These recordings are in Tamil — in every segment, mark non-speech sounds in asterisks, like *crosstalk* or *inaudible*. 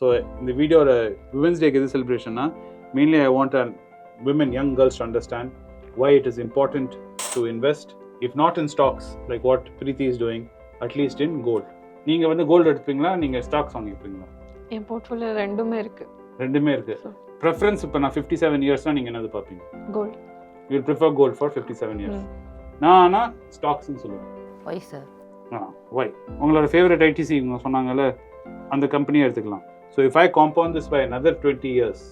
ஸோ இந்த வீடியோட விமன்ஸ் டேக்கு எது செலிப்ரேஷன்னா mainly I want and women young girls to understand why it is important to invest if not in stocks like what Preeti is doing at least in gold நீங்கள் வந்து கோல்டு எடுப்பீங்களா? நீங்கள் ஸ்டாக்ஸ் வாங்கிப்பீங்களா? என் போர்ட்ஃபோலியோ ரெண்டுமே இருக்கு. ரெண்டுமே இருக்குது ப்ரெஃபரன்ஸ் இப்போ நான் ஃபிஃப்டி செவன் இயர்ஸ்னால் நீங்கள் என்னது பார்ப்பீங்க? Gold you prefer gold for fifty seven years நான் ஆனால் ஸ்டாக்ஸ்னு சொல்லுவேன். ஒய் சார் ஆ ஒய் உங்களோட ஃபேவரட் ஐடிசி இவங்க சொன்னாங்கல்ல அந்த கம்பெனியை எடுத்துக்கலாம். So if I compound this by another twenty years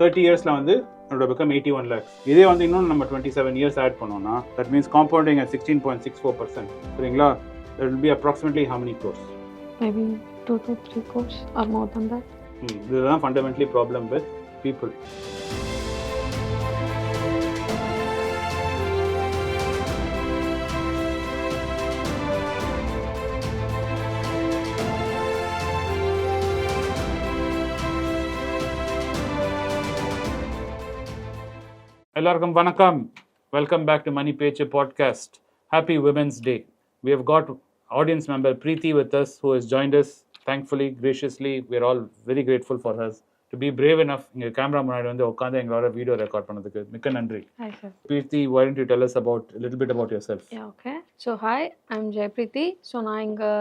thirty இயர்ஸில் வந்து என்னோட பக்கம் எயிட்டி ஒன் லேக்ஸ் இதே வந்து இன்னும் நம்ம டுவெண்ட்டி செவன் இயர்ஸ் ஆட் பண்ணோம்னா that means compounding at sixteen point six four percent சரிங்களா that will be approximately how many crores? Maybe two to three crores or more than that இதுதான் ஃபண்டமெண்டலி ப்ராப்ளம் வித் பீப்புள் எல்லாருக்கும் வணக்கம். வெல்கம் பேக் டு மணி பேச்சு podcast happy women's day we have got audience member Preeti with us who has joined us. Thankfully graciously we're all very grateful for her. To be brave enough இங்க கேமரா முன்னாடி வந்து உட்காந்து எங்களோட வீடியோ ரெக்கார்ட் பண்ணதுக்கு மிக்க நன்றி. Preeti why don't you tell us about a little bit about yourself? Yeah okay so hi I'm Jayapreethi so நான் இங்கே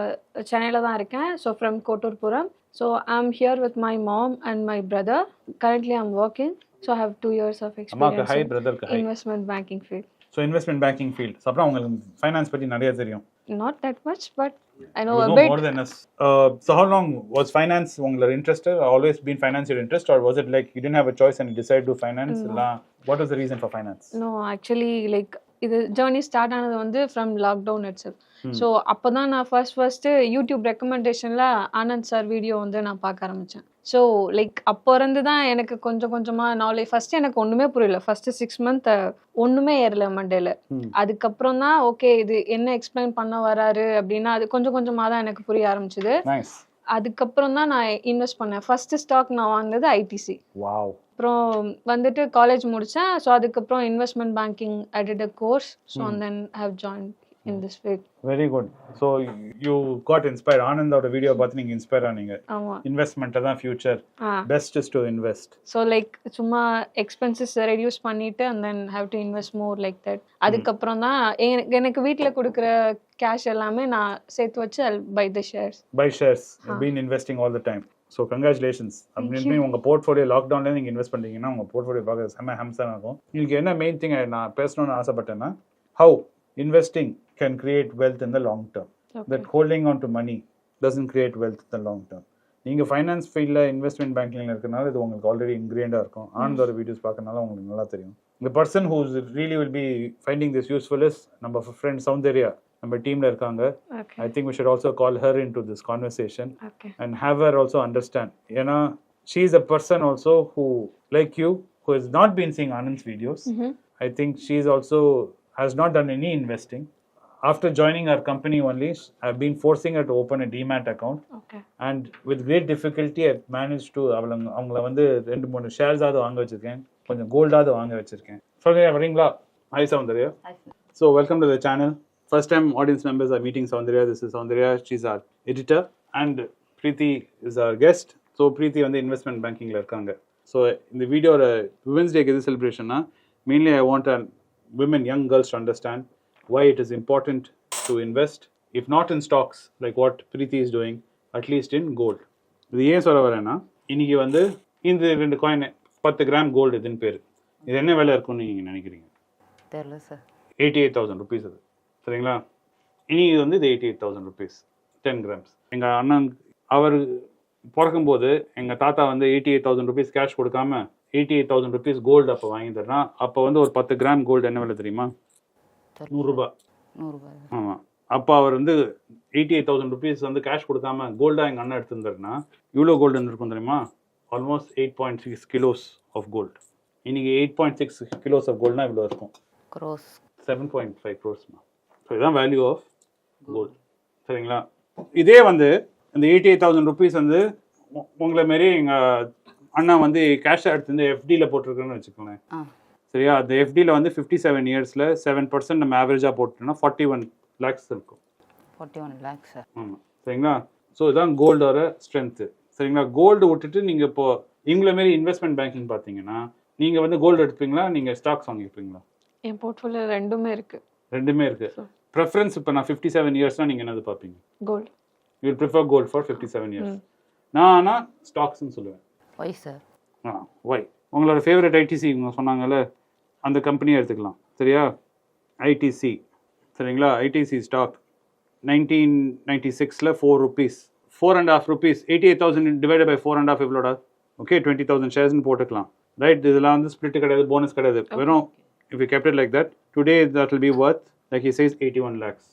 சென்னையில் தான் இருக்கேன். So from Kotturpuram so I'm here with my mom and my brother currently I'm working so have two years of அம்மாக்கு high experience பிரதருக்கு high investment banking field so investment banking field அப்புறம் உங்களுக்கு ஃபைனான்ஸ் பற்றி நிறைய தெரியும். Not that much but I know a bit than us. Uh, so how long was finance உங்களோட been finance your interest or was it like you didn't have a choice and you decided to finance? No. இல்ல what was the reason for finance? No actually like இது ஜேர்னி ஸ்டார்ட் ஆனது வந்து from lockdown it's Hmm. So அப்போ தான் நான் ஃபர்ஸ்ட் ஃபர்ஸ்ட்டு யூடியூப் ரெக்கமெண்டேஷனில் ஆனந்த் சார் வீடியோ வந்து நான் பார்க்க ஆரம்பித்தேன் ஸோ லைக் அப்போ இருந்து தான் எனக்கு கொஞ்சம் கொஞ்சமாக நாலேஜ் ஃபஸ்ட்டு எனக்கு ஒன்றுமே புரியல. ஃபஸ்ட்டு சிக்ஸ் மந்த் ஒன்றுமே ஏறல மண்டேல. அதுக்கப்புறம் தான் ஓகே இது என்ன எக்ஸ்பிளைன் பண்ண வராரு அப்படின்னா அது கொஞ்சம் கொஞ்சமாக தான் எனக்கு புரிய ஆரம்பிச்சுது. அதுக்கப்புறம் தான் நான் இன்வெஸ்ட் பண்ணேன். ஃபர்ஸ்ட் ஸ்டாக் நான் வாங்கினது ஐடிசி அப்புறம் வந்துட்டு காலேஜ் முடித்தேன் ஸோ அதுக்கப்புறம் investment banking I did a course so then have join in this field very good so you got inspire ஆனந்தோட video பார்த்து நீங்கள் இன்ஸ்பயர் ஆனீங்க. இன்வெஸ்ட்மெண்ட்டை தான் future best is to invest so like சும்மா எக்ஸ்பென்சஸ் ரெடியூஸ் பண்ணிட்டு and then have to invest more like that அதுக்கப்புறம் தான் எனக்கு வீட்டில் கொடுக்குற கேஷ் எல்லாமே நான் சேர்த்து வச்சு by the shares by shares. Been investing all the time so congratulations அப்படின்னு. உங்கள் போர்ட்ஃபோலியோ லாக்டவுன்லேயே நீங்கள் இன்வெஸ்ட் பண்ணீங்கன்னா உங்கள் போர்ட்ஃபோலியோ பார்க்க செம்ம ஹம்சன் ஆகும். உங்களுக்கு என்ன மெயின் திங் நான் பேசணும்னு ஆசைப்பட்டேன்னா how investing can create wealth in the long term that holding on to money doesn't create wealth in the long term நீங்கள் ஃபைனான்ஸ் ஃபீல்டில் இன்வெஸ்ட்மெண்ட் பேங்கிங்கில் இருக்கனால இது உங்களுக்கு ஆல்ரெடி இன்க்ரீண்டாக இருக்கும். ஆனந்தோட வீடியோஸ் பார்க்கறனால உங்களுக்கு நல்லா தெரியும். இந்த person who's really will be finding this useful is நம்ம ஃப்ரெண்ட் சௌந்தர்யா நம்ம டீமில் இருக்காங்க. Okay I think we should also call her into this conversation okay and have her also understand. You know, she is a person also who, like you, who has not been seeing Anand's videos. I think she is also has not done any investing. After joining our company only, I've been forcing her to open a DMAT account, okay and with great difficulty, I've managed to அவங்கள வந்து ரெண்டு மூணு ஷேர்ஸாவது வாங்க வச்சிருக்கேன் கொஞ்சம் கோல்டாவது வாங்க வச்சிருக்கேன் சொல்லுங்க வரீங்களா hi Soundarya So welcome to the channel. First time audience members are meeting Soundarya. This is Soundarya. She's our editor. And Preeti is our guest. So Preeti வந்து இன்வெஸ்ட்மெண்ட் பேங்கிங்கில் இருக்காங்க ஸோ இந்த வீடியோட விமன்ஸ் டேக்கு எது செலிப்ரேஷன்னா mainly I want and women young girls to understand why it is important to invest if not in stocks like what Preeti is doing at least in gold இது ஏன் சொல்ல வரேன்னா இன்னைக்கு வந்து இந்த ரெண்டு காயின் பத்து கிராம் கோல்டு இதுன்னு பேர். இது என்ன விலை இருக்கும்னு நீங்கள் நினைக்கிறீங்க? தெரில sir eighty eight thousand rupees அது. சரிங்களா? இனி இது வந்து இது eighty eight thousand rupees ten grams எங்கள் அண்ணன் அவர் பிறக்கும்போது எங்கள் தாத்தா வந்து eighty eight thousand rupees cash கொடுக்காம eighty eight thousand rupees gold அப்போ வாங்கி தர்றான். அப்போ வந்து ஒரு பத்து கிராம் கோல்டு என்ன விலை தெரியுமா? நூறுரூபா. நூறுரூபா. ஆமாம் அப்போ அவர் வந்து எயிட்டி எயிட் தௌசண்ட் ருபீஸ் வந்து கேஷ் கொடுக்காம கோல்டாக எங்கள் அண்ணன் எடுத்திருந்தாருன்னா இவ்வளோ கோல்டு இருக்கும் தெரியுமா? Almost eight point six kilos of gold இன்னைக்கு eight point six kilos of கோல்டுனா இவ்வளோ இருக்கும். க்ரோஸ் செவன் பாயிண்ட் ஃபைவ் க்ரோஸ்மா ஸோ இதுதான் வேல்யூ ஆஃப் கோல்டு சரிங்களா? இதே வந்து இந்த எயிட்டி எயிட் தௌசண்ட் ருபீஸ் வந்து உங்களை மாரி எங்கள் அண்ணா வந்து கேஷ் எடுத்து வந்து எஃப்டியில் போட்டிருக்கேன்னு வச்சுக்கோங்களேன். சரியா? அந்த எஃப்டியில் வந்து ஃபிஃப்டி செவன் இயர்ஸில் செவன் பர்சன்ட் நம்ம ஆவரேஜாக போட்டோம்னா ஃபார்ட்டி ஒன் லேக்ஸ் இருக்கும். ஃபார்ட்டி ஒன் லேக்ஸ் ஆமாம் சரிங்களா? ஸோ இதுதான் கோல்டோட ஸ்ட்ரென்த்து சரிங்களா? கோல்டு விட்டுட்டு நீங்க இப்போ இவங்கள மாரி இன்வெஸ்ட்மெண்ட் பேங்கிங் பார்த்தீங்கன்னா நீங்க வந்து கோல்டு எடுப்பீங்களா? நீங்க ஸ்டாக்ஸ் வாங்கிப்பீங்களா என் போர்ட்ஃபோலியோ ரெண்டுமே இருக்கு. ரெண்டுமே இருக்கு. ப்ரெஃபரன்ஸ் இப்போ நான் ஃபிஃப்டி செவன் இயர்ஸ்னா நீங்க என்னது பார்ப்பீங்க? Gold you prefer gold for fifty seven years. நான் ஆனால் ஸ்டாக்ஸ்னு சொல்லுவேன். ஒய் சார் ஆ ஒய் உங்களோட ஃபேவரட் ஐடிசி இவங்க சொன்னாங்கல்ல? அந்த கம்பெனியை எடுத்துக்கலாம். சரியா? ஐடிசி சரிங்களா? ஐடிசி ஸ்டாக் நைன்டீன் நைன்டி சிக்ஸில் four rupees four and half rupees eighty eight thousand divide by four and half எவ்வளோடா? Okay twenty thousand ஷேர்ஸ்னு போட்டுக்கலாம். ரைட் இதெல்லாம் வந்து ஸ்பிளிட் கிடையாது போனஸ் கிடையாது. வெறும் if you kept it like that today that will be worth like he says 81 lakhs.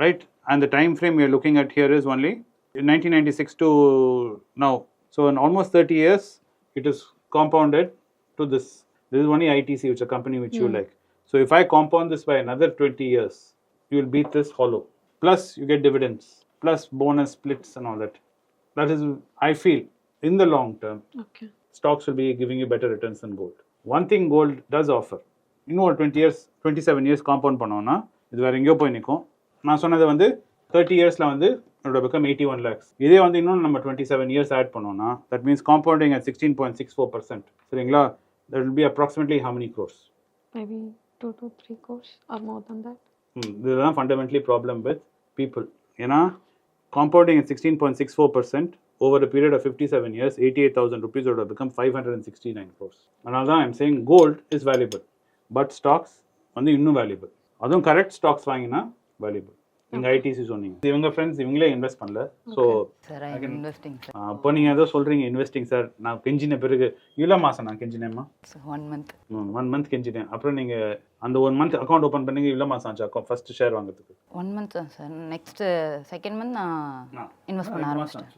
Right? And the time frame we are looking at here is only 1996 to now. So in almost 30 years it is compounded to this. This is only itc which is a company which you like so if i compound this by another 20 years you will beat this hollow plus you get dividends plus bonus splits and all that that is i feel in the long term okay stocks will be giving you better returns than gold. One thing gold does offer, இன்னும் ஒரு twenty years twenty seven years compound பண்ணோம்னா இது வேற எங்கேயோ போய் நிற்கும் நான் சொன்னது வந்து தேர்ட்டி இயர்ஸில் வந்து என்னோட பக்கம் எயிட்டி ஒன் லேக்ஸ் இதே வந்து இன்னும் நம்ம டுவெண்ட்டி செவன் இயர்ஸ் ஆட் பண்ணோம்னா that means compounding at sixteen point six four percent சரிங்களா that will be approximately how many crores? Maybe two two three crores or more than that hmm, இதுதான் ஃபண்டமெண்டலி ப்ராப்ளம் வித் பீப்புள் ஏன்னா compounding at sixteen point six four percent over a period of fifty seven years eighty eight thousand ருபீஸோட become five hundred and sixty nine crores அதனால தான் I'm saying gold is valuable but stocks வந்து இன்னும் வேல்யூபிள் அதுவும் கரெக்ட் ஸ்டாக்ஸ் வாங்கினா வேல்யூபிள் நீங்கள் ஐடிசி சொன்னீங்க. இவங்க ஃப்ரெண்ட்ஸ் இவங்களே இன்வெஸ்ட் பண்ணல. ஸோ அப்போ நீங்கள் ஏதோ சொல்கிறீங்க இன்வெஸ்டிங் சார் நான் கெஞ்சின பிறகு இவ்வளோ மாதம் நான் கெஞ்சினேம்மா? ஒன் மந்த் ஒன் மந்த் கெஞ்சினேன். அப்புறம் நீங்கள் அந்த ஒன் மந்த் அக்கௌண்ட் ஓப்பன் பண்ணீங்க இவ்வளோ மாதம் ஆச்சு அக்கௌண்ட் ஃபர்ஸ்ட் ஷேர் வாங்குறதுக்கு. ஒன் மந்த் தான் சார் நெக்ஸ்ட்டு செகண்ட் மந்த் நான். இன்வெஸ்ட் பண்ண ஆரம்பிச்சிட்டேன்.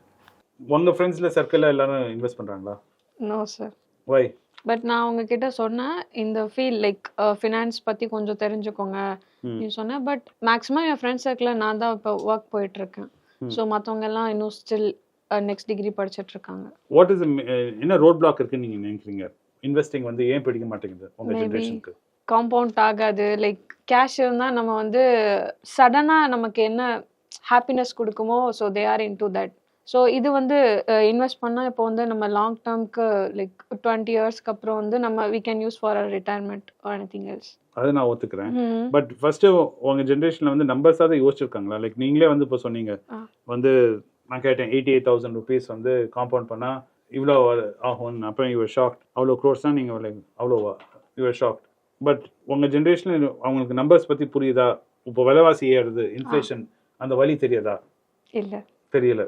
உங்க ஃப்ரெண்ட்ஸ்ல சர்க்கிள்ல எல்லாரும் இன்வெஸ்ட் பண்றாங்களா? நோ சார் வை பட் நான் உங்ககிட்ட சொன்னேன் இந்த ஃபீல் லைக் ஃபினான்ஸ் பற்றி கொஞ்சம் தெரிஞ்சுக்கோங்க. நீ சொன்னேன் பட் மேக்ஸிமம் என் ஃப்ரெண்ட்ஸ் சர்க்கிளில் நான் தான் இப்போ ஒர்க் போயிட்டு இருக்கேன். ஸோ மற்றவங்க எல்லாம் இன்னும் ஸ்டில் நெக்ஸ்ட் டிகிரி படிச்சிட்டு இருக்காங்க வாட் இஸ் என்ன ரோட் பிளாக் இருக்குன்னு நீங்க நினைக்கிறீங்க இன்வெஸ்டிங் வந்து ஏன் பிடிக்க மாட்டேங்குது உங்க. ஜென்ரேஷனுக்கு காம்பவுண்ட் ஆகாது லைக் கேஷ் இருந்தால் நம்ம வந்து சடனாக நமக்கு என்ன ஹாப்பினஸ் கொடுக்குமோ so they are into that so இது வந்து இன்வெஸ்ட் பண்ணால் இப்போ வந்து நம்ம லாங் டேர்ம்க்கு லைக் டுவெண்ட்டி இயர்ஸ்க்கு அப்புறம் வந்து நம்ம we can use for a retirement or any else அது நான் ஒத்துக்கிறேன். பட் ஃபர்ஸ்ட் உங்க ஜென்ரேஷன்ல வந்து நம்பர்ஸ் தான் யோசிச்சிருக்காங்களா? லைக் நீங்களே வந்து இப்போ சொன்னீங்க. வந்து நான் கேட்டேன் எயிட்டி எயிட் தௌசண்ட் ருபீஸ் வந்து காம்பவுண்ட் பண்ணா இவ்வளோ ஆகும் அப்புறம் யுவர் ஷாக்ட் அவ்வளோ க்ரோர்ஸ் தான் நீங்கள் லைக் அவ்வளோவா யுவர் ஷாக்ட் பட் உங்க ஜென்ரேஷனில் அவங்களுக்கு நம்பர்ஸ் பத்தி புரியுதா? இப்போ விலைவாசி ஏறுது இன்ஃப்ளேஷன் அந்த வழி தெரியாதா? இல்லை. தெரியல.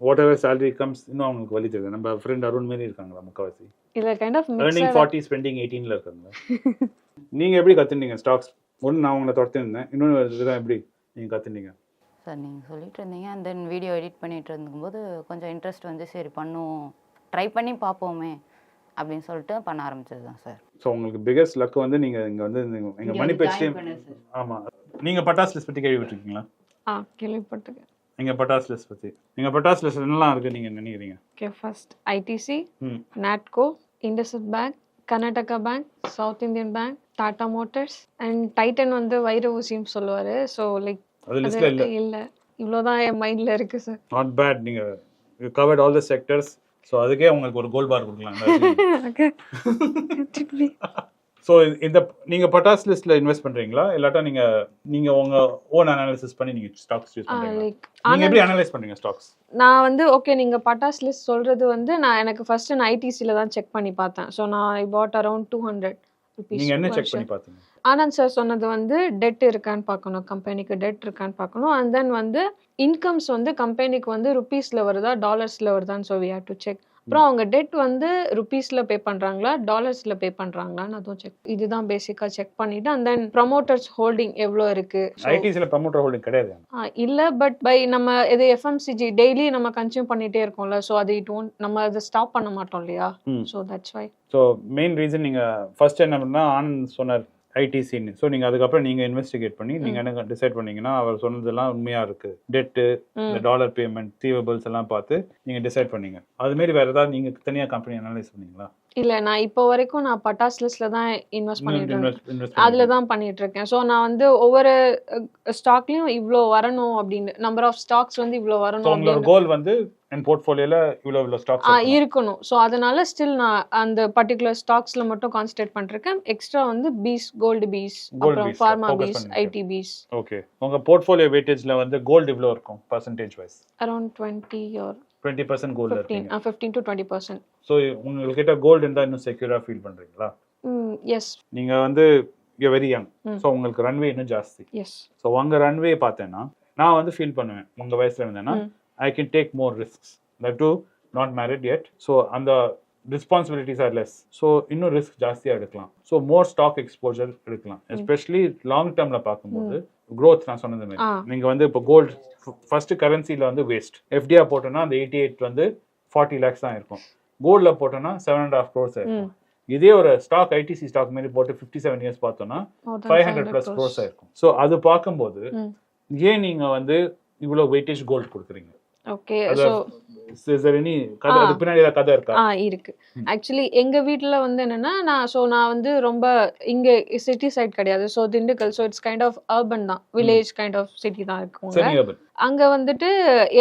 வாட் எவர் சேலரி கம்ஸ் இன்னும் அவங்களுக்கு வழி தெரியல நம்ம ஃப்ரெண்ட் அருண் மாரி இருக்காங்களா முக்காவாசி? இல்லை kind of earning forty spending எயிட்டீன்ல இருக்காங்க. *laughs* நீங்க எப்படி கத்துனீங்க ஸ்டாக்ஸ் ஒன்று நான் உங்களை துரத்திருந்தேன். இன்னொன்று இதுதான் எப்படி நீங்க கத்துனீங்க? சார் நீங்கள் சொல்லிட்டு இருந்தீங்க. அண்ட் தென் வீடியோ எடிட் பண்ணிட்டு இருக்கும்போது கொஞ்சம் இன்ட்ரெஸ்ட் வந்து சரி பண்ணுவோம். ட்ரை பண்ணி பார்ப்போமே அப்படின்னு சொல்லிட்டு பண்ண ஆரம்பிச்சது தான் சார். ஸோ உங்களுக்கு பிகஸ்ட் லக் வந்து நீங்க இங்க வந்து இந்த- எங்க மணி பேச்சு ஆமா. நீங்க பட்டாஸ் லிஸ்ட் பத்தி கேள்விப்பட்டிருக்கீங்களா? ஆ கேள்விப்பட்டிருக்கேன். நீங்க பட்டாஸ் லிஸ்ட் பத்தி. நீங்க பட்டாஸ் லிஸ்ட் என்னலாம் இருக்கு நீங்க நினைக்கிறீங்க? Okay first ITC Natco IndusInd bank Karnataka bank south Indian bank Tata motors and Titan வந்து வைர ஊசின்னு சொல்லுவாரு. ஸோ லைக் அது இல்ல. இவ்வளோதான் என் மைண்ட்ல இருக்கு சார் நாட் பேட் நீங்க you covered all the sectors so அதுக்கே உங்களுக்கு ஒரு கோல்ட் பார் கொடுக்கலாம். *laughs* *laughs* ஸோ இந்த நீங்க பட்டாஸ் லிஸ்ட்ல இன்வெஸ்ட் பண்றீங்களா? இல்லாட்டா நீங்க நீங்க உங்க ஓன் அனாலிசிஸ் பண்ணி நீங்க ஸ்டாக்ஸ் யூஸ் பண்றீங்களா? லைக் நீங்க எப்படி அனலைஸ் பண்றீங்க ஸ்டாக்ஸ் நான் வந்து ஓகே நீங்க பட்டாஸ் லிஸ்ட் சொல்றது வந்து நான் எனக்கு ஃபர்ஸ்ட் நான் ஐடிசியில் தான் செக் பண்ணி பார்த்தேன். ஸோ நான் I put around two hundred நீங்க என்ன செக் பண்ணி பாத்தீங்க ஆனந்த் சார் சொன்னது வந்து டெட் இருக்கான்னு பார்க்கணும் கம்பெனிக்கு டெட் இருக்கான்னு பார்க்கணும். அண்ட் தென் வந்து இன்கம்ஸ் வந்து கம்பெனிக்கு வந்து ருபீஸில் வருதா டாலர்ஸில் வருதான்னு ஹேவ் டு செக் அப்புறம் அவங்க டெட் வந்து ருபீஸில் பே பண்ணுறாங்களா டாலர்ஸில் பே பண்ணுறாங்களான்னு அதுவும் செக் இதுதான் பேசிக்காக செக் பண்ணிவிட்டு அண்ட் தென் ப்ரமோட்டர்ஸ் ஹோல்டிங் எவ்வளோ இருக்குது ஐடிசில ப்ரமோட்டர் ஹோல்டிங் கிடையாது. இல்லை பட் பை நம்ம இது எஃப்எம்சிஜி டெய்லி நம்ம கன்சியூம் பண்ணிகிட்டே இருக்கோம்ல ஸோ அது இட் ஒன்ட் நம்ம அதை ஸ்டாப் பண்ண மாட்டோம் இல்லையா. So that's why so main reason நீங்க ஃபர்ஸ்ட் என்ன பண்ணா ஆனந்த் சொன்னார் ஐடிசின்னு ஸோ நீங்க அதுக்கப்புறம் நீங்க இன்வெஸ்டிகேட் பண்ணி நீங்க என்ன டிசைட் பண்ணீங்கன்னா அவர் சொன்னதெல்லாம் உண்மையா இருக்கு. டெட்டு இந்த டாலர் பேமெண்ட் தீவபிள்ஸ் எல்லாம் பார்த்து நீங்க டிசைட் பண்ணீங்க. அது மாதிரி வேற ஏதாவது நீங்க தனியா கம்பெனி அனலைஸ் பண்ணீங்களா? இல்லை நான் இப்போ வரைக்கும் நான் பட்டாஸ் லிஸ்ட்ல தான் இன்வெஸ்ட் பண்ணிட்டு இருக்கேன். அதில் தான் பண்ணிட்டு இருக்கேன். ஸோ நான் வந்து ஒவ்வொரு ஸ்டாக்லயும் இவ்வளோ வரணும் அப்படின்னு நம்பர் ஆஃப் ஸ்டாக்ஸ் வந்து இவ்வளோ வரணும் கோல் வந்து என் போர்ட்ஃபோலியோல இவ்வளோ இவ்வளோ ஸ்டாக்ஸ் இருக்கணும். ஸோ அதனால ஸ்டில் நான் அந்த பர்டிகுலர் ஸ்டாக்ஸ்ல மட்டும் கான்சென்ட்ரேட் பண்ணிருக்கேன் எக்ஸ்ட்ரா வந்து பீஸ் கோல்டு பீஸ் அப்புறம் pharma piece. IT piece okay உங்க போர்ட்ஃபோலியோ வெயிட்டேஜ்ல வந்து கோல்டு இவ்வளோ இருக்கும் percentage wise around twenty or twenty percent gold இருக்கீங்க fifteen to twenty percent so உங்ககிட்ட கோல்டு இருந்தால் இன்னும் செக்யூரா ஃபீல் பண்றீங்களா? எஸ் நீங்க வந்து யூ வெரி யங். ஸோ உங்களுக்கு ரன்வே இன்னும் ஜாஸ்தி. எஸ் ஸோ உங்க ரன்வே பார்த்தேன்னா நான் வந்து ஃபீல் பண்ணுவேன். உங்க வயசுல இருந்தேன்னா I can take more risks that too not married yet. So அந்த ரெஸ்பான்சிபிலிட்டிஸ் ஆர் லெஸ் ஸோ இன்னும் ரிஸ்க் ஜாஸ்தியாக எடுக்கலாம். ஸோ மோர் ஸ்டாக் எக்ஸ்போஜர் எடுக்கலாம். எஸ்பெஷலி லாங் டேர்ம்ல பார்க்கும்போது growth நான் சொன்னது மாதிரி. ஆ. நீங்க வந்து இப்போ கோல்டு ஃபர்ஸ்ட் கரன்சில வந்து வேஸ்ட் எஃப்டிஆ போட்டோம்னா அந்த எயிட்டி எயிட் வந்து ஃபார்ட்டி லேக்ஸ் தான் இருக்கும். கோல்ட்ல போட்டோம்னா செவன் அண்ட் ஹாஃப் க்ரோர்ஸ் இருக்கும். இதே ஒரு ஸ்டாக் ஐடிசி ஸ்டாக் மாதிரி போட்டு ஃபிஃப்டி செவன் இயர்ஸ் பார்த்தோம்னா ஃபைவ் ஹண்ட்ரட் ப்ளஸ் க்ரோர்ஸ் ஆயிருக்கும் ஸோ அது பார்க்கும்போது ம். ஏன் நீங்க வந்து இவ்வளோ வெயிட்டேஜ் கோல்டு கொடுக்குறீங்க? ஓகே அது ஸோ any கதை அது பின்னாடி கதை இருக்கா? ஆ இருக்கு. ஆக்சுவலி எங்க வீட்ல வந்து என்னன்னா நான் ஸோ நான் வந்து ரொம்ப இங்க சிட்டி சைட் கிடையாது. So Dindigul. So it's kind of urban தான். வில்லேஜ் கைண்ட் ஆஃப் சிட்டி தான் urban அங்க. வந்துட்டு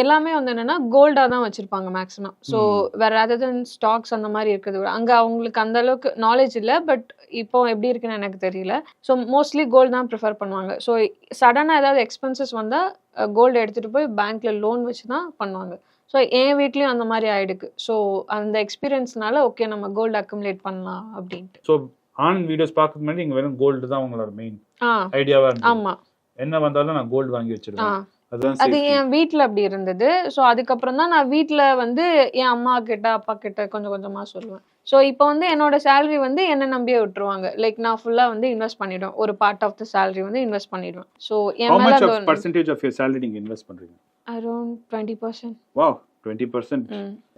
எல்லாமே வந்து என்னன்னா கோல்டா தான் வச்சிருப்பாங்க மேக்ஸிமம் ஸோ வேற அதர் ஸ்டாக்ஸ் அந்த மாதிரி இருக்குது. அங்க அவங்களுக்கு அந்த அளவுக்கு நாலேஜ் இல்லை. பட் இப்போ எப்படி இருக்குன்னு எனக்கு தெரியல. ஸோ மோஸ்ட்லி கோல்டு தான் ப்ரிஃபர் பண்ணுவாங்க. ஸோ சடனாக ஏதாவது எக்ஸ்பென்சஸ் வந்தால் கோல்டு எடுத்துட்டு போய் பேங்க்ல லோன் வச்சு தான் பண்ணுவாங்க. ஸோ என் வீட்லயும் அந்த மாதிரி ஆயிடுக்கு. ஸோ அந்த எக்ஸ்பீரியன்ஸ்னால ஓகே நம்ம கோல்டு அக்குமுலேட் பண்ணலாம் அப்படின்ட்டு. ஸோ ஆன் வீடியோஸ் பார்க்கறதுக்கு முன்னாடி நீங்க வெறும் கோல்டு தான் உங்களோட மெயின் ஆ. ஐடியாவா இருந்தது. ஆமா. என்ன வந்தாலும் நான் கோல்டு வாங்கி அதுதான் அது. என் வீட்ல அப்படி இருந்தது. ஸோ அதுக்கப்புறம் தான் நான் வீட்ல வந்து என் அம்மா கிட்ட அப்பா கிட்ட கொஞ்சம் கொஞ்சமா சொல்லுவேன். ஸோ இப்போ வந்து என்னோட சேலரி வந்து என்ன நம்பியே விட்டுருவாங்க. லைக் நான் ஃபுல்லா வந்து இன்வெஸ்ட் பண்ணிடுவேன். ஒரு பார்ட் ஆஃப் த சேலரி வந்து இன்வெஸ்ட் பண்ணிடுவேன். ஸோ என் மேல இன்வெஸ்ட் பண்றீங்க? Around twenty percent wow twenty percent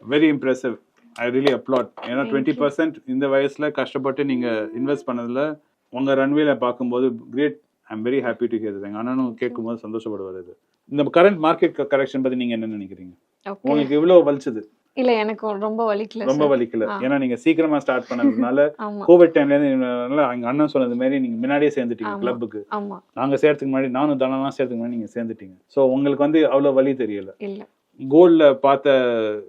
very impressive I really applaud ஏன்னா டுவெண்ட்டி பர்சன்ட் இந்த வயசுல கஷ்டப்பட்டு நீங்க இன்வெஸ்ட் பண்ணதுல உங்க ரன்வேல பார்க்கும்போது great I am very happy to hear எங்க அண்ணனும் கேட்கும்போது சந்தோஷப்படுவார் இது. இந்த கரண்ட் மார்க்கெட் கரெக்ஷன் பத்தி நீங்க என்ன நினைக்கிறீங்க? உங்களுக்கு இவ்வளவு வலிச்சது. இல்ல எனக்கு ரொம்ப வலிக்கல ரொம்ப. வலிக்கல. ஏன்னா நீங்க சீக்கிரமா ஸ்டார்ட் பண்ணதுனால கோவிட் டைம்ல இருந்து எங்க அண்ணன் சொன்னது மாதிரி நீங்க முன்னாடியே சேர்ந்துட்டீங்க. கிளப்புக்கு நாங்க சேர்த்துக்கு முன்னாடி நானும் தனம்லாம் சேர்த்துக்கு முன்னாடி நீங்க சேர்ந்துட்டீங்க. சோ உங்களுக்கு வந்து அவ்வளவு வலி தெரியல. இல்ல. கோல்ட்ல பார்த்த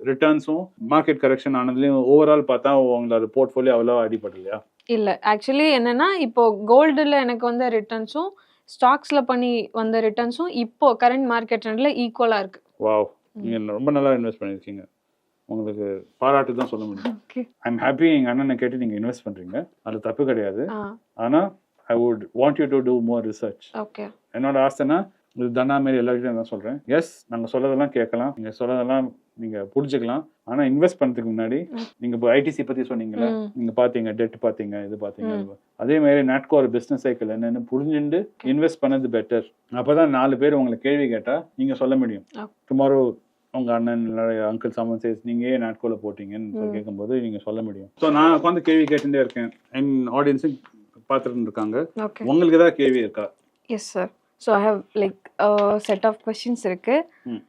ரிட்டர்ன்ஸும் மார்க்கெட் கரெக்ஷன் ஆனதுலயும் ஓவரால் பார்த்தா உங்களோட போர்ட்ஃபோலியோ அவ்வளோ அடிபடலையா? இல்ல. ஆக்சுவலி என்னன்னா இப்போ கோல்டுல எனக்கு வந்த ரிட்டர்ன்ஸும் ஸ்டாக்ஸ்ல பண்ணி வந்த ரிட்டர்ன்ஸும் இப்போ கரண்ட் மார்க்கெட் ட்ரெண்ட்ல ஈக்குவலா இருக்கு. வாவ் நீங்க ரொம்ப நல்லா இன்வெஸ்ட் பண்ணிருக்கீங்க உங்களுக்கு பாராட்டு தான் சொல்ல முடியும். ஓகே ஐ எம் ஹாப்பி எங்க அண்ணனை கேட்டு நீங்க இன்வெஸ்ட் பண்றீங்க. அது தப்பு கிடையாது. ஆ. ஆனா I would want you to do more research okay என்னோட ஆசைனா இது தனா மாரி எல்லாருக்கிட்டையும் தான் சொல்றேன். எஸ் நாங்க சொல்றதெல்லாம் கேட்கலாம். நீங்க சொல்றதெல்லாம் நீங்க புரிஞ்சுக்கலாம். ஆனா இன்வெஸ்ட் பண்றதுக்கு முன்னாடி நீங்க இப்போ ஐடிசி பத்தி சொன்னீங்கல்ல ம். நீங்க பாத்தீங்க டெட் பாத்தீங்க இது பாத்தீங்க இது. அதே மாதிரி நாட்கோ ஒரு பிசினஸ் சைக்கிள் என்னன்னு புரிஞ்சுட்டு இன்வெஸ்ட் பண்ணது பெட்டர் அப்பதான் நாலு பேர் உங்களை கேள்வி கேட்டா நீங்க சொல்ல முடியும். டுமாரோ உங்க அண்ணன் அங்கிள் சாமன் சேஸ் நீங்க ஏன் நாட்கோல போட்டீங்கன்னு கேட்கும்போது நீங்க சொல்ல முடியும். ஸோ நான் உட்காந்து கேள்வி கேட்டுட்டே இருக்கேன். என் ஆடியன்ஸும் பார்த்துட்டு இருக்காங்க. உங்களுக்கு ஏதாவது கேள்வி இருக்கா? Yes sir so I have like set of questions இருக்கு. ம்.